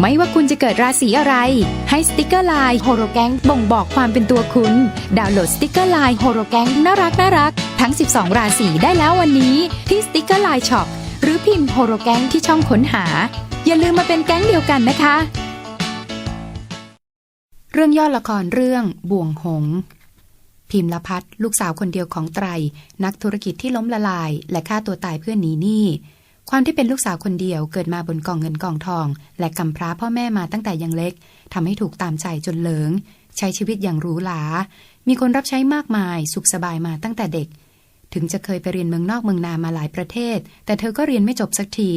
ไม่ว่าคุณจะเกิดราศีอะไร ให้สติกเกอร์ไลน์โฮโรแกงบ่งบอกความเป็นตัวคุณ ดาวน์โหลดสติกเกอร์ไลน์โฮโรแกงน่ารักน่ารักทั้ง 12 ราศีได้แล้ววันนี้ที่สติกเกอร์ไลน์ช็อปหรือพิมพ์โฮโรแกงที่ช่องค้นหา อย่าลืมมาเป็นแก๊งเดียวกันนะคะ เรื่องย่อละครเรื่องบ่วงหง พิมพ์ละพัฒลูกสาวคนเดียวของไตร นักธุรกิจที่ล้มละลาย และฆ่าตัวตายเพื่อหนีหนี้ ความที่เป็นลูกสาวคนเดียวเกิดมาบนกองเงินกองทอง และกำพร้าพ่อแม่มาตั้งแต่ยังเล็กทำให้ถูกตามใจจนเหลิง ใช้ชีวิตอย่างหรูหรา มีคนรับใช้มากมาย สุขสบายมาตั้งแต่เด็ก ถึงจะเคยไปเรียนเมืองนอกเมืองนามาหลายประเทศ แต่เธอก็เรียนไม่จบสักที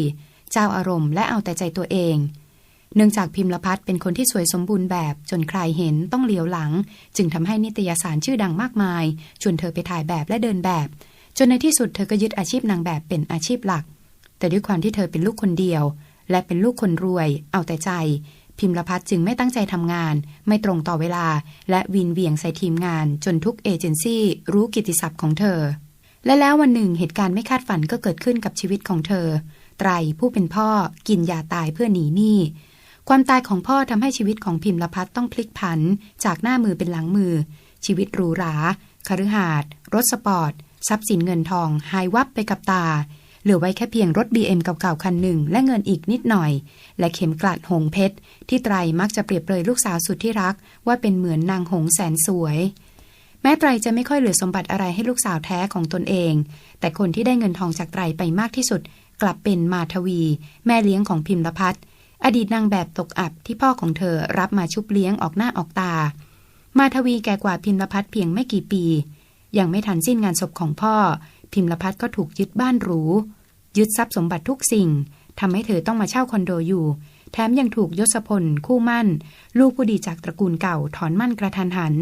เจ้าอารมณ์และเอาแต่ใจตัวเอง เนื่องจากพิมพ์ละพัฒน์เป็นคนที่สวยสมบูรณ์แบบจนใครเห็นต้องเหลียวหลัง จึงทำให้นิตยสารชื่อดังมากมาย ชวนเธอไปถ่ายแบบและเดินแบบ จนในที่สุดเธอก็ยึดอาชีพนางแบบเป็นอาชีพหลัก แต่ด้วยความที่เธอเป็นลูกคนเดียว และเป็นลูกคนรวย เอาแต่ใจ พิมพ์ละพัฒจึงไม่ตั้งใจทำงาน ไม่ตรงต่อเวลา และวินเวียงใส่ทีมงาน จนทุกเอเจนซี่รู้กิติศัพท์ของเธอ และแล้ววันหนึ่งเหตุการณ์ไม่คาดฝันก็เกิดขึ้นกับชีวิตของเธอ ไตรผู้เป็นพ่อกินยาตายเพื่อหนีหนี้ความตายของพ่อทำให้ชีวิตของพิมพ์ละพัฒต้องพลิกผัน จากหน้ามือเป็นหลังมือ ชีวิตหรูหราคฤหาสน์รถสปอร์ต ทรัพย์สินเงินทอง หายวับไปกับตา เหลือไว้แค่เพียงรถ BM เก่าๆคันหนึ่ง และเงินอีกนิดหน่อย และเข็มกลัดหงเพชร ที่ไตรมักจะเปรียบเปรยลูกสาวสุดที่รัก ว่าเป็นเหมือนนางหงแสนสวย แม้ไตรจะไม่ค่อยเหลือสมบัติอะไรให้ลูกสาวแท้ของตนเอง แต่คนที่ได้เงินทองจากไตรไปมากที่สุด กลับเป็นมาทวี แม่เลี้ยงของพิมพ์ละพัฒน์อดีตนางแบบตกอับที่พ่อของเธอรับมาชุบเลี้ยงออกหน้าออกตา มาทวีแก่กว่าพิมพ์ละพัฒน์เพียงไม่กี่ปี ยังไม่ทันสิ้นงานศพของพ่อ พิมพ์ลพัฒน์ก็ถูกยึดบ้านหรู ยึดทรัพย์สมบัติทุกสิ่งทำให้เธอต้องมาเช่าคอนโดอยู่ แถมยังถูกยศพล คู่มั่น ลูกผู้ดีจากตระกูลเก่าถอนมั่นกระทันหัน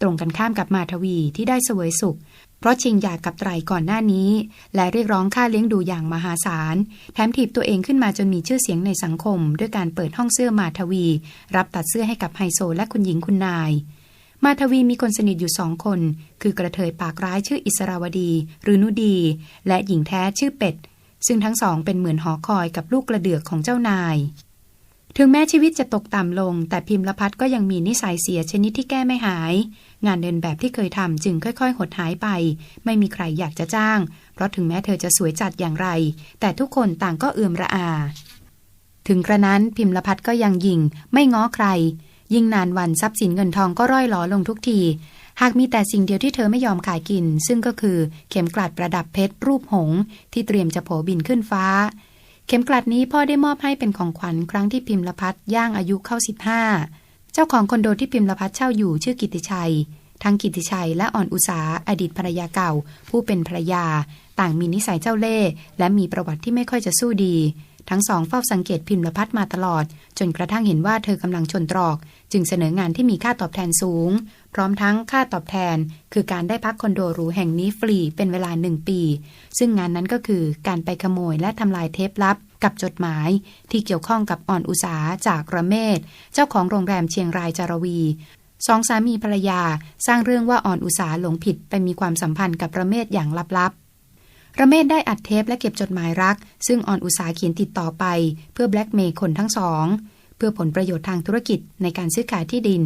ตรงกันข้ามกับมาทวีที่ได้เสวยสุข เพราะชิงหย่ากับไตรก่อนหน้านี้ และเรียกร้องค่าเลี้ยงดูอย่างมหาศาล แถมถีบตัวเองขึ้นมาจนมีชื่อเสียงในสังคม ด้วยการเปิดห้องเสื้อมาทวี รับตัดเสื้อให้กับไฮโซและคุณหญิงคุณนาย มาทวีมีคนสนิทอยู่สองคน คือกระเทยปากร้ายชื่ออิสราวดี หรือนุดี และหญิงแท้ชื่อเป็ด ซึ่งทั้งสองเป็นเหมือนหอคอยกับลูกกระเดือกของเจ้านาย ถึงแม้ชีวิตจะตกต่ำลง แต่พิมพ์ละพัฒน์ก็ยังมีนิสัยเสียชนิดที่แก้ไม่หาย งานเดินแบบที่เคยทำจึงค่อย ๆ หดหายไป ไม่มีใครอยากจะจ้าง เพราะถึงแม้เธอจะสวยจัดอย่างไร แต่ทุกคนต่างก็เอื่อมระอา ถึงกระนั้นพิมพ์ละพัฒน์ก็ยังยิงไม่ง้อใคร ยิ่งนานวันทรัพย์สินเงินทองก็ร่อยหลอลงทุกที หากมีแต่สิ่งเดียวที่เธอไม่ยอมขายกิน ซึ่งก็คือเข็มกลัดประดับเพชรรูปหงส์ที่เตรียมจะโผบินขึ้นฟ้า เข็มกลัดนี้พ่อได้มอบให้เป็นของขวัญครั้งที่พิมพ์ละพัฒน์ย่างอายุเข้า15เจ้าของคอนโดที่พิมพ์ละพัฒน์เช่าอยู่ชื่อกิติชัย ทั้งกิตติชัยและอ่อนอุสาอดีตภรรยาเก่า ผู้เป็นภรรยา ต่างมีนิสัยเจ้าเล่ห์และมีประวัติที่ไม่ค่อยจะสู้ดี ทั้งสองเฝ้าสังเกตพิมพ์ละพัฒมาตลอด จนกระทั่งเห็นว่าเธอกำลังชนตรอก จึงเสนองานที่มีค่าตอบแทนสูง พร้อมทั้งค่าตอบแทน คือการได้พักคอนโดหรูแห่งนี้ฟรีเป็นเวลาหนึ่งปี ซึ่งงานนั้นก็คือการไปขโมยและทำลายเทปลับ กับจดหมาย ที่เกี่ยวข้องกับอ่อนอุสาจากระเมศ เจ้าของโรงแรมเชียงรายจารวีสองสามีภรรยาสร้างเรื่องว่าอ่อนอุสาหลงผิดไปมีความสัมพันธ์กับระเมศอย่างลับๆ ระเมศได้อัดเทปและเก็บจดหมายรัก ซึ่งอ่อนอุสาเขียนติดต่อไป เพื่อแบล็กเมย์คนทั้งสอง เพื่อผลประโยชน์ทางธุรกิจในการซื้อขายที่ดิน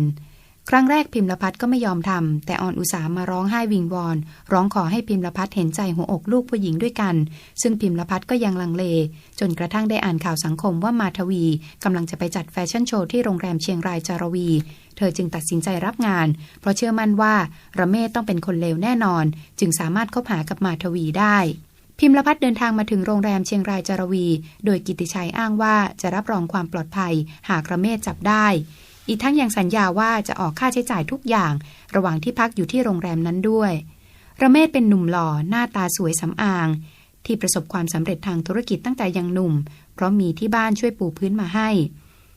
ครั้งแรกพิมพ์ละพัฒน์ก็ไม่ยอมทำแต่อ่อนอุสามาร้องไห้วิงวอน ร้องขอให้พิมพ์ละพัฒน์เห็นใจหัวอกลูกผู้หญิงด้วยกัน ซึ่งพิมพ์ละพัฒน์ก็ยังลังเล จนกระทั่งได้อ่านข่าวสังคมว่ามาทวีกำลังจะไปจัดแฟชั่นโชว์ที่โรงแรมเชียงรายจารวี เธอจึงตัดสินใจรับงาน เพราะเชื่อมั่นว่าระเมศต้องเป็นคนเลวแน่นอน จึงสามารถคบหากับมาทวีได้พิมพ์ละพัฒน์เดินทางมาถึงโรงแรมเชียงรายจารวี โดยกิติชัยอ้างว่าจะรับรองความปลอดภัย หากระเมศจับได้ อีกทั้งยังสัญญาว่าจะออกค่าใช้จ่ายทุกอย่าง ระหว่างที่พักอยู่ที่โรงแรมนั้นด้วยระเมศเป็นหนุ่มหล่อหน้าตาสวยสำอาง ที่ประสบความสำเร็จทางธุรกิจตั้งแต่ยังหนุ่ม เพราะมีที่บ้านช่วยปูพื้นมาให้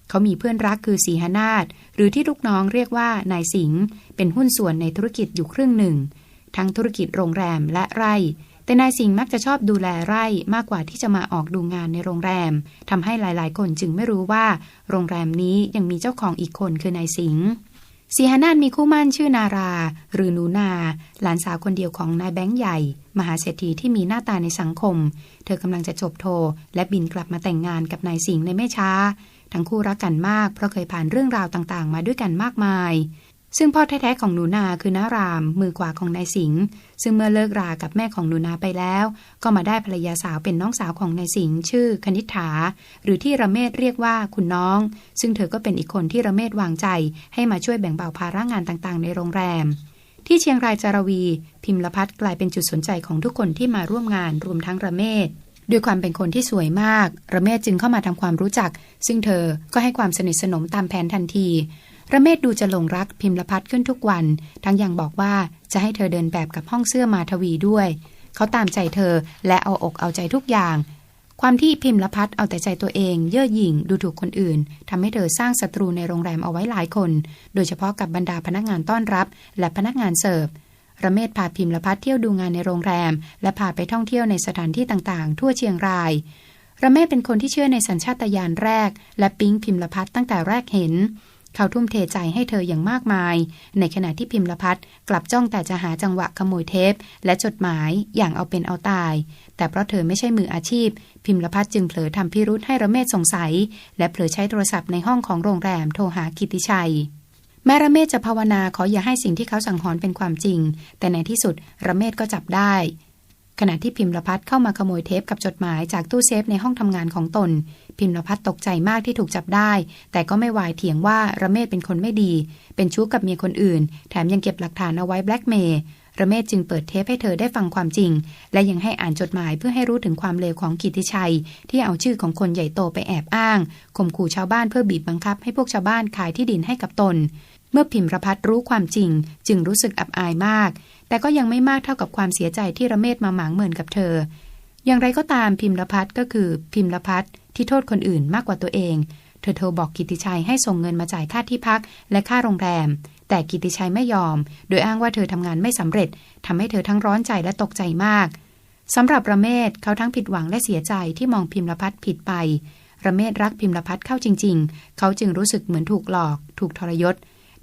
เขามีเพื่อนรักคือสีหนาฏหรือที่ลูกน้องเรียกว่านายสิงห์เป็นหุ้นส่วนในธุรกิจอยู่ครึ่งหนึ่ง ทั้งธุรกิจโรงแรมและไร่ แต่นายสิงห์มักจะชอบดูแลไร่มากกว่าที่จะมาออกดูงานในโรงแรมทำให้หลายๆ คนจึงไม่รู้ว่า โรงแรมนี้ยังมีเจ้าของอีกคนคือนายสิงห์สีหนาฏมีคู่มั่นชื่อนารา หรือหนูนา หลานสาวคนเดียวของนายแบงค์ใหญ่ มหาเศรษฐีที่มีหน้าตาในสังคม เธอกำลังจะจบโท และบินกลับมาแต่งงานกับนายสิงห์ในไม่ช้า ทั้งคู่รักกันมากเพราะเคยผ่านเรื่องราวต่างๆ มาด้วยกันมากมาย ซึ่งพ่อแท้ๆของหนูนาคือนาราม มือขวาของนายสิงห์ซึ่งเมื่อเลิกรากับแม่ของหนูนาไปแล้ว ก็มาได้ภรรยาสาวเป็นน้องสาวของนายสิงห์ชื่อคณิษฐาหรือที่ระเมศเรียกว่าคุณน้อง ซึ่งเธอก็เป็นอีกคนที่ระเมศวางใจ ให้มาช่วยแบ่งเบาภาระงานต่างๆ ในโรงแรม ที่เชียงรายจารวี พิมพ์ละพัฒกลายเป็นจุดสนใจของทุกคนที่มาร่วมงานรวมทั้งระเมศด้วยความเป็นคนที่สวยมาก ระเมศจึงเข้ามาทำความรู้จัก ซึ่งเธอก็ให้ความสนิทสนมตามแผนทันที ระเมศดูจะหลงรักพิมพ์ละพัดขึ้นทุกวัน ทั้งยังบอกว่าจะให้เธอเดินแบบกับห้องเสื้อมาทวีด้วย เขาตามใจเธอและเอาอกเอาใจทุกอย่าง ความที่พิมพ์ละพัดเอาแต่ใจตัวเอง เย่อหยิ่งดูถูกคนอื่นทำให้เธอสร้างศัตรูในโรงแรมเอาไว้หลายคน โดยเฉพาะกับบรรดาพนักงานต้อนรับ และพนักงานเสิร์ฟระเมศพาพิมพ์ละพัดเที่ยวดูงานในโรงแรม และพาไปท่องเที่ยวในสถานที่ต่างๆ ทั่วเชียงรายระเมศเป็นคนที่เชื่อในสัญชาตญาณแรก และปิ๊งพิมพ์ละพัดตั้งแต่แรกเห็น เขาทุ่มเทใจให้เธออย่างมากมาย ในขณะที่พิมพ์ละพัดกลับจ้องแต่จะหาจังหวะขโมยเทป และจดหมายอย่างเอาเป็นเอาตาย แต่เพราะเธอไม่ใช่มืออาชีพ พิมพ์ละพัดจึงเผลอทำพิรุษให้ระเมศสงสัย และเผลอใช้โทรศัพท์ในห้องของโรงแรมโทรหากิติชัยแม่ระเมศจะภาวนาขออย่าให้สิ่งที่เขาสั่งหอนเป็นความจริง แต่ในที่สุดระเมศก็จับได้ ขณะที่พิมพ์ลพัดเข้ามาขโมยเทปกับจดหมายจากตู้เซฟในห้องทำงานของตน พิมพ์ลพัดตกใจมากที่ถูกจับได้ แต่ก็ไม่วายเถียงว่าระเมศเป็นคนไม่ดี เป็นชู้กับเมียคนอื่น แถมยังเก็บหลักฐานเอาไว้แบล็กเมย์ระเมศจึงเปิดเทปให้เธอได้ฟังความจริง และยังให้อ่านจดหมายเพื่อให้รู้ถึงความเลวของกิติชัย ที่เอาชื่อของคนใหญ่โตไปแอบอ้างข่มขู่ชาวบ้านเพื่อบีบบังคับให้พวกชาวบ้านขายที่ดินให้กับตน มื่อพิมพ์รพัดรู้ความจริง จึงรู้สึกอับอายมาก แต่ก็ยังไม่มากเท่ากับความเสียใจที่ระเมศมาหมางเหมือนกับเธอ อย่างไรก็ตามพิมพ์ละพัดก็คือพิมพ์ละพัดที่โทษคนอื่นมากกว่าตัวเอง เธอโทรบอกกิติชัยให้ส่งเงินมาจ่ายค่าที่พักและค่าโรงแรม แต่กิติชัยไม่ยอม โดยอ้างว่าเธอทำงานไม่สำเร็จทำให้เธอทั้งร้อนใจและตกใจมากสำหรับระเมศเขาทั้งผิดหวังและเสียใจที่มองพิมพ์ละพัดผิดไป ระเมศรักพิมพ์ละพัดเข้าจริง ๆ เขาจึงรู้สึกเหมือนถูกหลอก ถูกทรยศ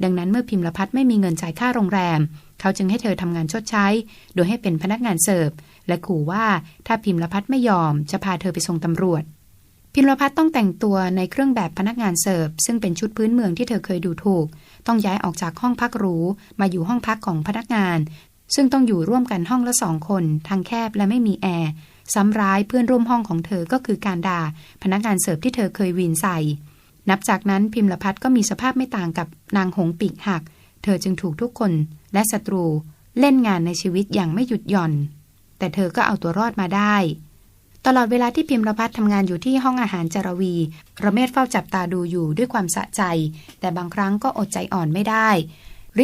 ดังนั้นเมื่อพิมพ์ละพัดไม่มีเงินจ่ายค่าโรงแรม เขาจึงให้เธอทำงานชดใช้ โดยให้เป็นพนักงานเสิร์ฟ และขู่ว่าถ้าพิมพ์ละพัดไม่ยอม จะพาเธอไปส่งตำรวจ พิมพ์ละพัดต้องแต่งตัวในเครื่องแบบพนักงานเสิร์ฟ ซึ่งเป็นชุดพื้นเมืองที่เธอเคยดูถูก ต้องย้ายออกจากห้องพักหรูมาอยู่ห้องพักของพนักงาน ซึ่งต้องอยู่ร่วมกันห้องละสองคนทางแคบและไม่มีแอร์ซ้ำร้ายเพื่อนร่วมห้องของเธอก็คือการด่าพนักงานเสิร์ฟที่เธอเคยวีนใส่ นับจากนั้นพิมพ์ลพัดก็มีสภาพไม่ต่างกับนางหงปีกหัก เธอจึงถูกทุกคนและศัตรูเล่นงานในชีวิตอย่างไม่หยุดหย่อน แต่เธอก็เอาตัวรอดมาได้ ตลอดเวลาที่พิมพ์พัฒทำงานอยู่ที่ห้องอาหารจารวีระเมศเฝ้าจับตาดูอยู่ด้วยความสะใจ แต่บางครั้งก็อดใจอ่อนไม่ได้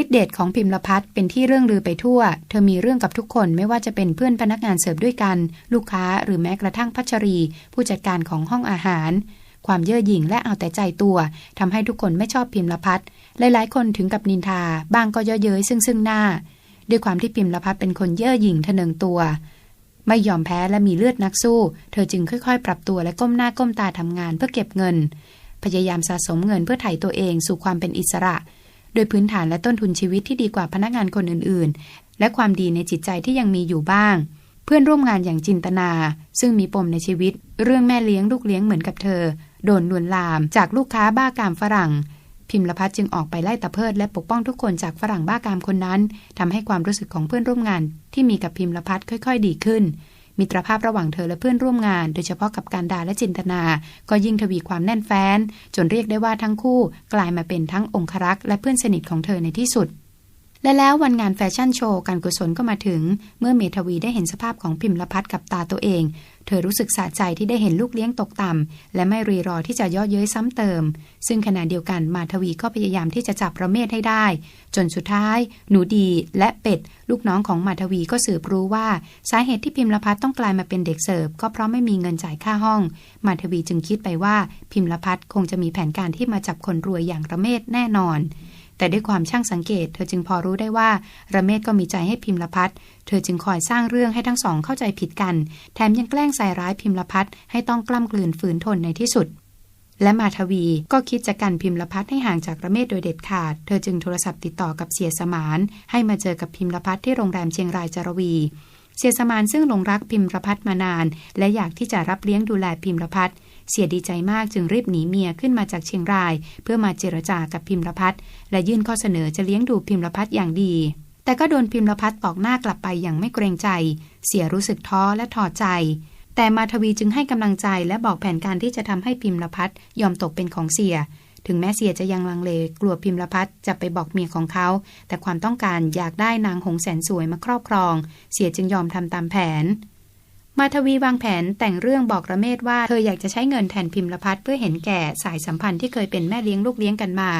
ฤทธิเดชของพิมพ์ลพัฒเป็นที่เรื่องลือไปทั่ว เธอมีเรื่องกับทุกคนไม่ว่าจะเป็นเพื่อนพนักงานเสิร์ฟด้วยกัน ลูกค้าหรือแม้กระทั่งพัชรี ผู้จัดการของห้องอาหาร ความเย่อหยิ่งและเอาแต่ใจตัวทำให้ทุกคนไม่ชอบพิมพ์ละพัฒหลายๆ คนถึงกับนินทาบางก็เย่อเย้ยซึ่งซึ่งหน้า ด้วยความที่พิมพ์ละพัดเป็นคนเย่อหยิ่งทะเนงตัว ไม่ยอมแพ้และมีเลือดนักสู้ เธอจึงค่อยๆ ปรับตัวและก้มหน้าก้มตาทำงานเพื่อเก็บเงิน พยายามสะสมเงินเพื่อไถ่ตัวเองสู่ความเป็นอิสระ โดยพื้นฐานและต้นทุนชีวิตที่ดีกว่าพนักงานคนอื่นๆ และความดีในจิตใจที่ยังมีอยู่บ้างเพื่อนร่วมงานอย่างจินตนา ซึ่งมีปมในชีวิต เรื่องแม่เลี้ยงลูกเลี้ยงเหมือนกับเธอ โดนลวนลามจากลูกค้าบ้ากามฝรั่ง พิมพ์ละพัฒจึงออกไปไล่ตะเพิดและปกป้องทุกคนจากฝรั่งบ้ากามคนนั้นทำให้ความรู้สึกของเพื่อนร่วมงาน ที่มีกับพิมพ์ละพัฒค่อย ๆ ดีขึ้น มิตรภาพระหว่างเธอและเพื่อนร่วมงาน โดยเฉพาะกับการดาและจินตนา ก็ยิ่งทวีความแน่นแฟ้น จนเรียกได้ว่าทั้งคู่ กลายมาเป็นทั้งองครักษ์และเพื่อนสนิทของเธอในที่สุด และแล้ววันงานแฟชั่นโชว์การกุศลก็มาถึง เมื่อเมทวีได้เห็นสภาพของพิมพ์ละพัดกับตาตัวเอง เธอรู้สึกสะใจที่ได้เห็นลูกเลี้ยงตกต่ำและไม่รีรอที่จะย่อเย้ยซ้ำเติม ซึ่งขณะเดียวกันมาทวีก็พยายามที่จะจับระเมศให้ได้ จนสุดท้าย หนูดี และเป็ด ลูกน้องของมาทวีก็สืบรู้ว่า สาเหตุที่พิมพ์ละพัดต้องกลายมาเป็นเด็กเสิร์ฟก็เพราะไม่มีเงินจ่ายค่าห้อง มาทวีจึงคิดไปว่าพิมพ์ละพัดคงจะมีแผนการที่มาจับคนรวยอย่างระเมศแน่นอน แต่ด้วยความช่างสังเกต เธอจึงพอรู้ได้ว่าระเมศก็มีใจให้พิมพ์ละพัดเธอจึงคอยสร้างเรื่องให้ทั้งสองเข้าใจผิดกัน แถมยังแกล้งใส่ร้ายพิมพ์ละพัดให้ต้องกล้ำกลืนฝืนทนในที่สุด และมาทวีก็คิดจะกันพิมพ์ละพัฒให้ห่างจากระเมศโดยเด็ดขาด เธอจึงโทรศัพท์ติดต่อกับเสียสมาน ให้มาเจอกับพิมพ์ละพัฒที่โรงแรมเชียงรายจารวีเสียสมานซึ่งหลงรักพิมพ์ละพัฒมานาน และอยากที่จะรับเลี้ยงดูแลพิมพ์ละพัฒ เสียดีใจมากจึงรีบหนีเมียขึ้นมาจากเชียงราย เพื่อมาเจรจากับพิมพ์พัฒและยื่นข้อเสนอจะเลี้ยงดูพิมพ์พัฒอย่างดี แต่ก็โดนพิมพ์พัฒตอกหน้ากลับไปอย่างไม่เกรงใจ เสียรู้สึกท้อและถอดใจ แต่มาทวีจึงให้กำลังใจและบอกแผนการที่จะทำให้พิมพ์พัฒยอมตกเป็นของเสียถึงแม้เสียจะยังลังเลกลัวพิมพ์ละพัฒจะไปบอกเมียของเขา แต่ความต้องการอยากได้นางหงแสนสวยมาครอบครอง เสียจึงยอมทำตามแผน มาทวีวางแผนแต่งเรื่องบอกระเมศว่าเธออยากจะใช้เงินแทนพิมพ์ละพัฒเพื่อเห็นแก่สายสัมพันธ์ที่เคยเป็นแม่เลี้ยงลูกเลี้ยงกันมา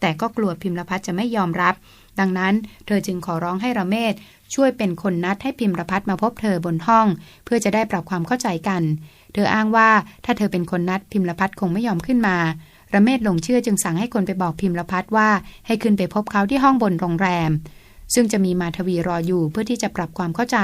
แต่ก็กลัวพิมพ์ละพัฒจะไม่ยอมรับ ดังนั้นเธอจึงขอร้องให้ระเมศช่วยเป็นคนนัดให้พิมพ์ระพัฒมาพบเธอบนห้อง เพื่อจะได้ปรับความเข้าใจกัน เธออ้างว่าถ้าเธอเป็นคนนัดพิมพ์ละพัฒคงไม่ยอมขึ้นมาระเมศหลงเชื่อจึงสั่งให้คนไปบอกพิมพ์ละพัฒว่า ให้ขึ้นไปพบเขาที่ห้องบนโรงแรม ซึ่งจะมีมาทวีรออยู่เพื่อที่จะปรับความเข้าใจ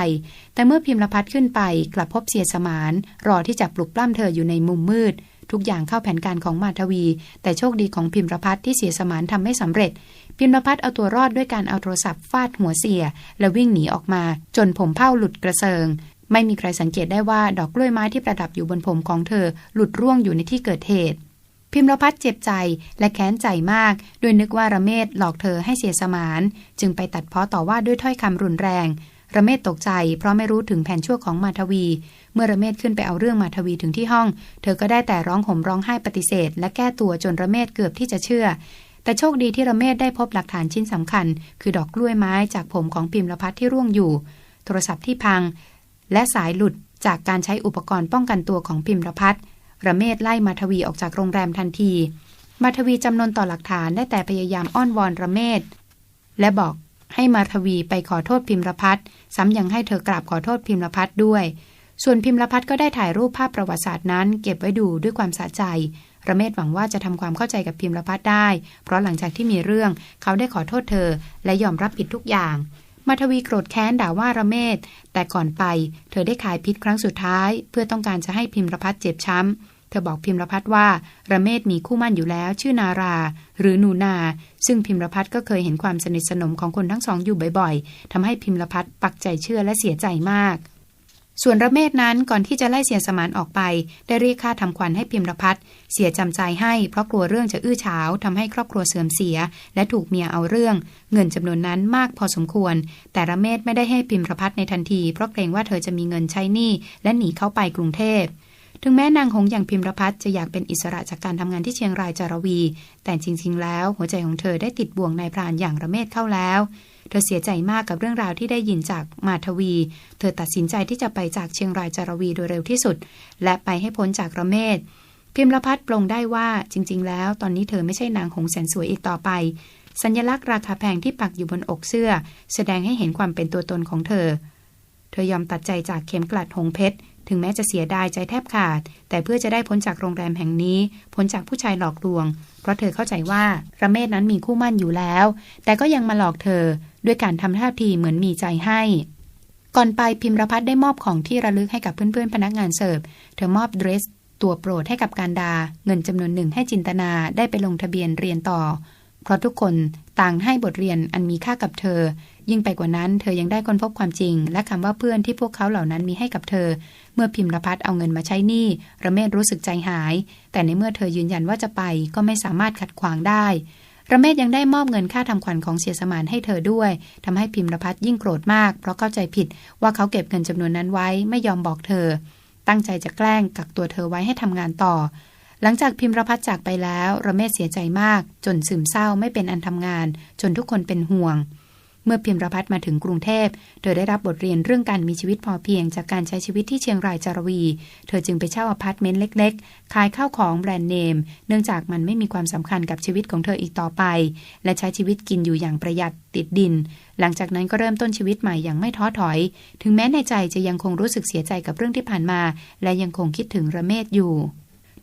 แต่เมื่อพิมพ์ละพัฒขึ้นไปกลับพบเสียสมาน รอที่จะปลุกปล้ำเธออยู่ในมุมมืด ทุกอย่างเข้าแผนการของมาทวี แต่โชคดีของพิมพ์ละพัฒที่เสียสมานทำไม่สำเร็จ พิมพ์ละพัฒเอาตัวรอดด้วยการเอาโทรศัพท์ฟาดหัวเสีย และวิ่งหนีออกมา จนผมเผ้าหลุดกระเซิงไม่มีใครสังเกตได้ว่าดอกกล้วยไม้ที่ประดับอยู่บนผมของเธอ หลุดร่วงอยู่ในที่เกิดเหตุ พิมรพัฒน์เจ็บใจและแค้นใจมากโดยนึกว่าระเมศหลอกเธอให้เสียสมาน จึงไปตัดเพาะต่อว่าด้วยถ้อยคำรุนแรง ระเมศตกใจเพราะไม่รู้ถึงแผนชั่วของมาทวี เมื่อระเมศขึ้นไปเอาเรื่องมาทวีถึงที่ห้อง เธอก็ได้แต่ร้องห่มร้องไห้ปฏิเสธ และแก้ตัวจนระเมศเกือบที่จะเชื่อ แต่โชคดีที่ระเมศได้พบหลักฐานชิ้นสำคัญ คือดอกกล้วยไม้จากผมของพิมรพัฒน์ที่ร่วงอยู่ โทรศัพท์ที่พัง และสายหลุดจากการใช้อุปกรณ์ป้องกันตัวของพิมรพัฒน์ ระเมศไล่มาทวีออกจากโรงแรมทันที มาทวีจำนนต่อหลักฐานได้แต่พยายามอ้อนวอนระเมศและบอกให้มาทวีไปขอโทษพิมรพัฒน์ซ้ำยังให้เธอกราบขอโทษพิมรพัฒน์ด้วย ส่วนพิมรพัฒน์ก็ได้ถ่ายรูปภาพประวัติศาสตร์นั้น เก็บไว้ดูด้วยความสะใจ ระเมศหวังว่าจะทำความเข้าใจกับพิมรพัฒน์ได้ เพราะหลังจากที่มีเรื่องเขาได้ขอโทษเธอ และยอมรับผิดทุกอย่าง มาทวีโกรธแค้นด่าว่าระเมศ แต่ก่อนไป เธอได้ขายพิษครั้งสุดท้าย เพื่อต้องการจะให้พิมรพัฒเจ็บช้ำ เธอบอกพิมรพัฒว่า ระเมศมีคู่มั่นอยู่แล้วชื่อนารา หรือนูนา ซึ่งพิมรพัฒก็เคยเห็นความสนิทสนมของคนทั้งสองอยู่บ่อยๆทำให้พิมรพัฒปักใจเชื่อและเสียใจมาก ส่วนระเมศนั้นก่อนที่จะไล่เสียสมานออกไป ได้เรียกค่าทำขวัญให้พิมรพัฒน์เสียจำใจให้เพราะกลัวเรื่องจะอื้อฉาวทำให้ครอบครัวเสื่อมเสีย และถูกเมียเอาเรื่อง เงินจำนวนนั้นมากพอสมควร แต่ระเมศไม่ได้ให้พิมรพัฒน์ในทันที เพราะเกรงว่าเธอจะมีเงินใช้หนี้และหนีเข้าไปกรุงเทพถึงแม้นางหงอย่างพิมรพัฒน์จะอยากเป็นอิสระจากการทำงานที่เชียงรายจารวี แต่จริง ๆ แล้วหัวใจของเธอได้ติดบ่วงนายพรานอย่างระเมศเข้าแล้ว เธอเสียใจมากกับเรื่องราวที่ได้ยินจากมาทวี เธอตัดสินใจที่จะไปจากเชียงรายจารวีโดยเร็วที่สุด และไปให้พ้นจากระเมศ พิมพ์ละพัดปรงได้ว่าจริง ๆ แล้ว ตอนนี้เธอไม่ใช่นางหงแสนสวยอีกต่อไป สัญลักษณ์ราคาแพงที่ปักอยู่บนอกเสื้อ แสดงให้เห็นความเป็นตัวตนของเธอ เธอยอมตัดใจจากเข็มกลัดหงเพชร ถึงแม้จะเสียดายใจแทบขาด แต่เพื่อจะได้พ้นจากโรงแรมแห่งนี้ พ้นจากผู้ชายหลอกลวง เพราะเธอเข้าใจว่าระเมศนั้นมีคู่มั่นอยู่แล้ว แต่ก็ยังมาหลอกเธอด้วยการทำท่าทีเหมือนมีใจให้ ก่อนไปพิมรพัฒน์ได้มอบของที่ระลึกให้กับเพื่อนๆพนักงานเสิร์ฟ เธอมอบเดรส ตัวโปรดให้กับการดา เงินจำนวนหนึ่งให้จินตนาได้ไปลงทะเบียนเรียนต่อ เพราะทุกคนต่างให้บทเรียนอันมีค่ากับเธอ ยิ่งไปกว่านั้นเธอยังได้ค้นพบความจริง และคำว่าเพื่อนที่พวกเขาเหล่านั้นมีให้กับเธอ เมื่อพิมพ์รพัฒเอาเงินมาใช้หนี้ระเมศรู้สึกใจหาย แต่ในเมื่อเธอยืนยันว่าจะไปก็ไม่สามารถขัดขวางได้ระเมศยังได้มอบเงินค่าทำขวัญของเสียสมานให้เธอด้วยทำให้พิมพ์รพัฒยิ่งโกรธมาก เพราะเข้าใจผิดว่าเขาเก็บเงินจำนวนนั้นไว้ไม่ยอมบอกเธอ ตั้งใจจะแกล้งกักตัวเธอไว้ให้ทำงานต่อ หลังจากพิมพ์รพัฒจากไปแล้วระเมศเสียใจมาก จนซึมเศร้าไม่เป็นอันทำงาน จนทุกคนเป็นห่วง เมื่อพิมรพัฒน์มาถึงกรุงเทพ เธอได้รับบทเรียนเรื่องการมีชีวิตพอเพียงจากการใช้ชีวิตที่เชียงรายจารวี เธอจึงไปเช่าอพาร์ตเมนต์เล็ก ๆ ขายข้าวของแบรนด์เนม เนื่องจากมันไม่มีความสำคัญกับชีวิตของเธออีกต่อไป และใช้ชีวิตกินอยู่อย่างประหยัดติดดิน หลังจากนั้นก็เริ่มต้นชีวิตใหม่อย่างไม่ท้อถอย ถึงแม้ในใจจะยังคงรู้สึกเสียใจกับเรื่องที่ผ่านมา และยังคงคิดถึงระเมศอยู่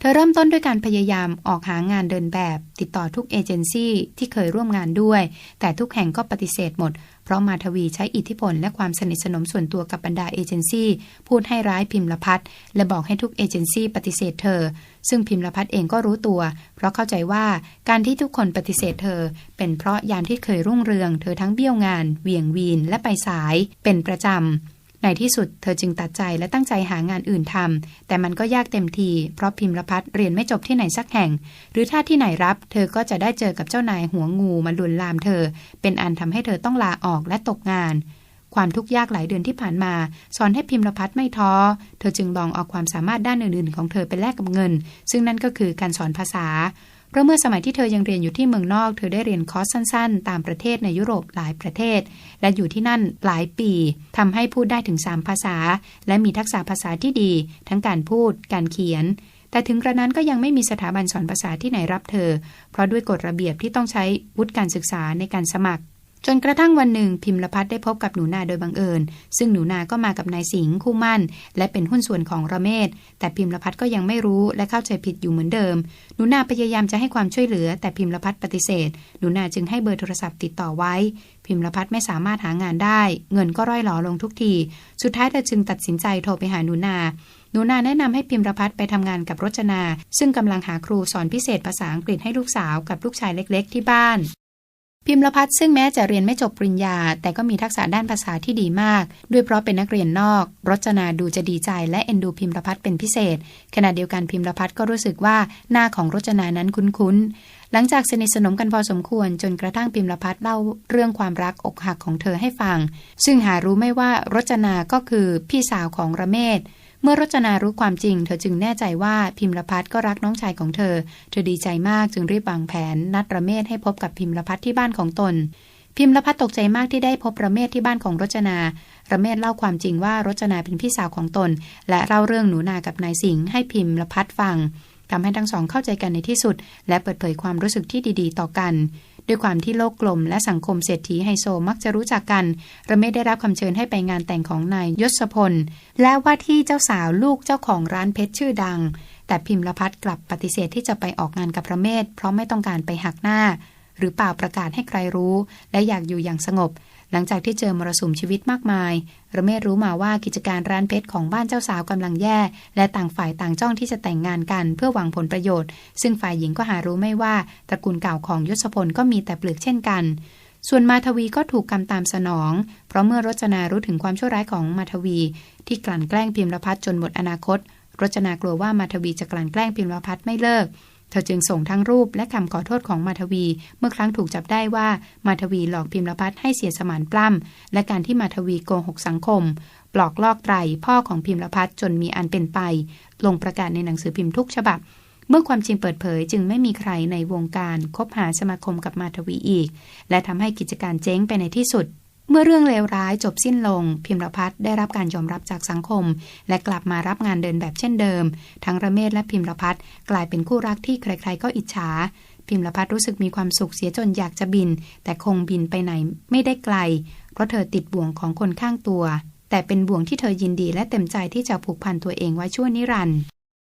ธธอเริ่มต้นด้วยการพยายามออกหางานเดินแบบ ติดต่อทุกเอเจนซี่ที่เคยร่วมงานด้วย แต่ทุกแห่งก็ปฏิเสธหมด เพราะมาทวีใช้อิทธิพลและความสนิทสนมส่วนตัวกับบรรดาเอเจนซี่พูดให้ร้ายพิมพ์ละพัฒและบอกให้ทุกเอเจนซี่ปฏิเสธเธอ ซึ่งพิมพ์ละพัฒเองก็รู้ตัว เพราะเข้าใจว่าการที่ทุกคนปฏิเสธเธอ เป็นเพราะยามที่เคยรุ่งเรือง เธอทั้งเบี้ยวงาน เวียงวีนและไปสาย เป็นประจำ ในที่สุดเธอจึงตัดใจและตั้งใจหางานอื่นทำแต่มันก็ยากเต็มที เพราะพิมพ์ละพัฒเรียนไม่จบที่ไหนสักแห่ง หรือถ้าที่ไหนรับ เธอก็จะได้เจอกับเจ้านายหัวงูมาลุนลามเธอ เป็นอันทำให้เธอต้องลาออกและตกงาน ความทุกข์ยากหลายเดือนที่ผ่านมา สอนให้พิมพ์ละพัฒไม่ท้อ เธอจึงลองเอาความสามารถด้านอื่นๆ ของเธอไปแลกกับเงิน ซึ่งนั่นก็คือการสอนภาษา ราะเมื่อสมัยที่เธอยังเรียนอยู่ที่เมืองนอก เธอได้เรียนคอร์สสั้นๆ ตามประเทศในยุโรปหลายประเทศ และอยู่ที่นั่นหลายปีทำให้พูดได้ถึง 3 ภาษา และมีทักษะภาษาที่ดี ทั้งการพูด การเขียน แต่ถึงกระนั้นก็ยังไม่มีสถาบันสอนภาษาที่ไหนรับเธอ เพราะด้วยกฎระเบียบที่ต้องใช้วุฒิการศึกษาในการสมัคร จนกระทั่งวันหนึ่งพิมพ์ละพัฒได้พบกับหนูนาโดยบังเอิญ ซึ่งหนูนาก็มากับนายสิงห์คู่มั่น และเป็นหุ้นส่วนของระเมศ แต่พิมพ์ละพัฒก็ยังไม่รู้และเข้าใจผิดอยู่เหมือนเดิม หนูนาพยายามจะให้ความช่วยเหลือ แต่พิมพ์ละพัฒปฏิเสธ หนูนาจึงให้เบอร์โทรศัพท์ติดต่อไว้ พิมพ์ละพัฒไม่สามารถหางานได้ เงินก็ร่อยหลอลงทุกที สุดท้ายเธอจึงตัดสินใจโทรไปหาหนูนาหนูนาแนะนำให้พิมพ์ลพัฒไปทำงานกับรจนา ซึ่งกำลังหาครูสอนพิเศษภาษาอังกฤษให้ลูกสาวกับลูกชายเล็ก ๆ ที่บ้าน พิมพ์ละพัฒซึ่งแม้จะเรียนไม่จบปริญญา แต่ก็มีทักษะด้านภาษาที่ดีมาก ด้วยเพราะเป็นนักเรียนนอก รจนาดูจะดีใจและเอ็นดูพิมพ์ละพัฒเป็นพิเศษ ขณะเดียวกันพิมพ์ละพัฒก็รู้สึกว่าหน้าของรจนานั้นคุ้นๆ หลังจากสนิทสนมกันพอสมควร จนกระทั่งพิมพ์ละพัฒเล่าเรื่องความรักอกหักของเธอให้ฟัง ซึ่งหารู้ไม่ว่ารจนาก็คือพี่สาวของระเมศ เมื่อรจนารู้ความจริง เธอจึงแน่ใจว่าพิมพ์ลพัฒก็รักน้องชายของเธอ เธอดีใจมากจึงรีบวางแผน นัดระเมศให้พบกับพิมพ์ลพัฒที่บ้านของตน พิมพ์ลพัฒตกใจมากที่ได้พบระเมศที่บ้านของรจนาระเมศเล่าความจริงว่ารจนาเป็นพี่สาวของตน และเล่าเรื่องหนูนากับนายสิงห์ให้พิมพ์ลพัฒฟังทำให้ทั้งสองเข้าใจกันในที่สุด และเปิดเผยความรู้สึกที่ดี ๆ ต่อกัน ด้วยความที่โลกกลม และสังคมเศรษฐีไฮโซมักจะรู้จักกันเราไม่ได้รับคำเชิญให้ไปงานแต่งของนายยศพล และว่าที่เจ้าสาวลูกเจ้าของร้านเพชรชื่อดัง แต่พิมพ์ละพัฒกลับปฏิเสธที่จะไปออกงานกับพระเมธเพราะไม่ต้องการไปหักหน้า หรือเปล่าประกาศให้ใครรู้ และอยากอยู่อย่างสงบ หลังจากที่เจอมรสุมชีวิตมากมายระเมศรู้มาว่ากิจการร้านเพชรของบ้านเจ้าสาวกำลังแย่ และต่างฝ่ายต่างจ้องที่จะแต่งงานกันเพื่อหวังผลประโยชน์ ซึ่งฝ่ายหญิงก็หารู้ไม่ว่าตระกูลเก่าของยศพลก็มีแต่เปลือกเช่นกันส่วนมาทวีก็ถูกกรรมตามสนอง เพราะเมื่อรจนารู้ถึงความชั่วร้ายของมาทวี ที่กลั่นแกล้งพิมพ์ลพัฒจนหมดอนาคต รจนากลัวว่ามาทวีจะกลั่นแกล้งพิมพ์ลพัฒไม่เลิก ธอจึงส่งทั้งรูปและคำขอโทษของมาทวี เมื่อครั้งถูกจับได้ว่ามาทวีหลอกพิมพ์ละพัฒให้เสียสมานปล้ำและการที่มาทวีโกหกสังคม ปลอกลอกไตรพ่อของพิมพ์ละพัฒจนมีอันเป็นไป ลงประกาศในหนังสือพิมพ์ทุกฉบับ เมื่อความจริงเปิดเผยจึงไม่มีใครในวงการคบหาสมาคมกับมาทวีอีก และทำให้กิจการเจ๊งไปในที่สุด เมื่อเรื่องเลวร้ายจบสิ้นลง พิมรพัฒน์ได้รับการยอมรับจากสังคม และกลับมารับงานเดินแบบเช่นเดิม ทั้งระเมศและพิมรพัฒน์กลายเป็นคู่รักที่ใครๆก็อิจฉา พิมรพัฒน์รู้สึกมีความสุขเสียจนอยากจะบิน แต่คงบินไปไหนไม่ได้ไกล เพราะเธอติดบ่วงของคนข้างตัว แต่เป็นบ่วงที่เธอยินดีและเต็มใจที่จะผูกพันตัวเองไว้ชั่วนิรันดร์